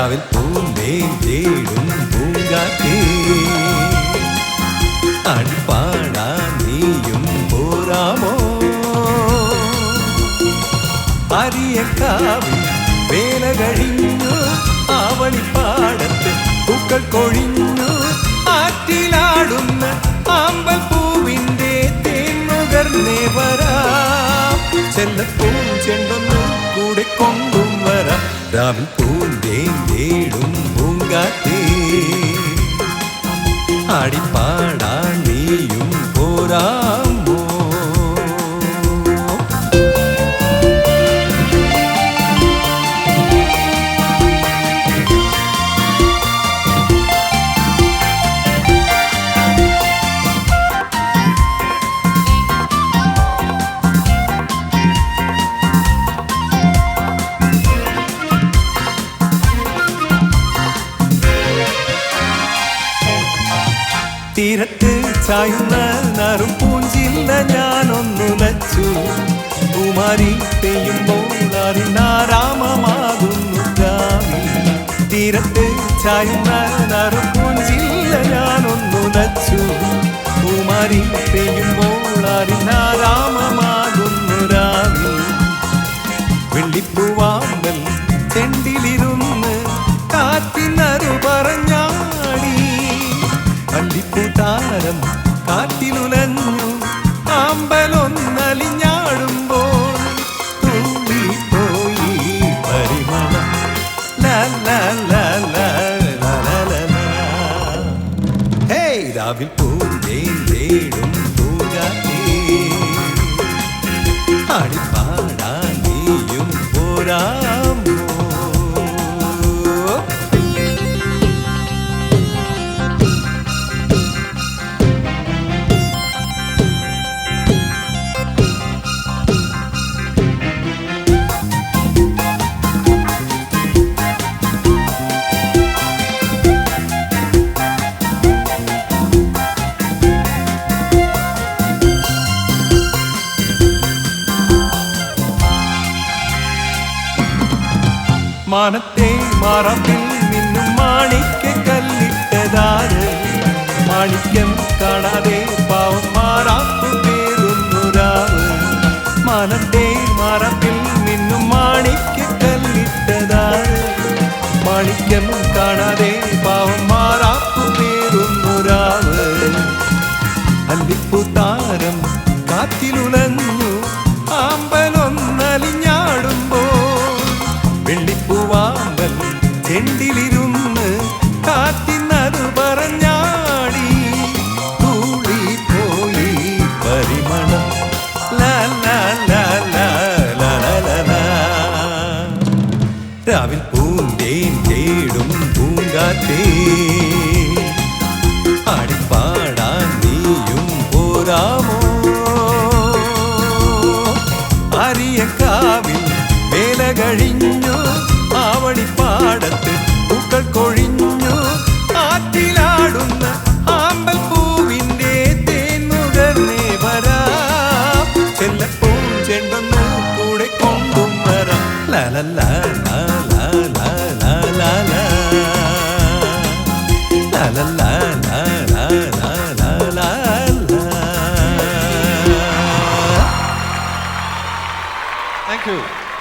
രാജാവിൻ പൂന്തേ തേടും പൂങ്കാറ്റേ. അൺപാടാ നീയും പോരാമോ? അരിയക്കാവിൽ വേല കഴിഞ്ഞു ആവണിപ്പാടത്ത് പൂക്കൾ കൊഴിഞ്ഞു ആറ്റിലാടുന്ന ആമ്പൽ പൂവിന്റെ തേൻമുകർന്നേ വരാം. ചെല്ലപ്പൂം ചെണ്ടൊന്നും കൂടെ കൊണ്ടും വരാം. രാവിൽ പൂവിന്റെ തേടും പൂങ്കാറ്റേ ആടിപ്പാടാൻ തീരത്ത് ചായുന്ന നറും പൂഞ്ചില്ല ഞാനൊന്നുലച്ചു കുമാരി പെയ്യുമ്പോൾ അറിനാരാമമാകുന്നു ഗാമി. തീരത്ത് ചായുന്ന നറും പൂഞ്ചില്ല ഞാനൊന്നുലച്ചു കുമാരി പെയ്യുമ്പോൾ അറിനാരാമമാകുന്നു രാവി വെള്ളിപ്പൂവാമ്പൽ ചെണ്ടിലിരുന്ന് ராவில் பூந்தேன் தேடும் മാനത്തെ മാറമ്പിൽ നിന്നും മാണിക്ക കല്ലിട്ടതാര്? മാണിക്യം കാണാതെ പാവം മാറാപ്പു പേരുന്നുരാവ് മാനത്തെ മാറമ്പിൽ നിന്നും മാണിക്ക കല്ലിട്ടതാര്? മാണിക്യം കാണാതെ പാവം മാറാപ്പു പേരുന്നുരാവ് അല്ലിപ്പു താരം കാറ്റിലുലഞ്ഞു പരിമളം. പരിമണം. രാവിൽ പൂന്തേൻ തേടും പൂങ്കാറ്റേ. കൂടെ കൊണ്ടും വരാം ലലല്ല Thank you.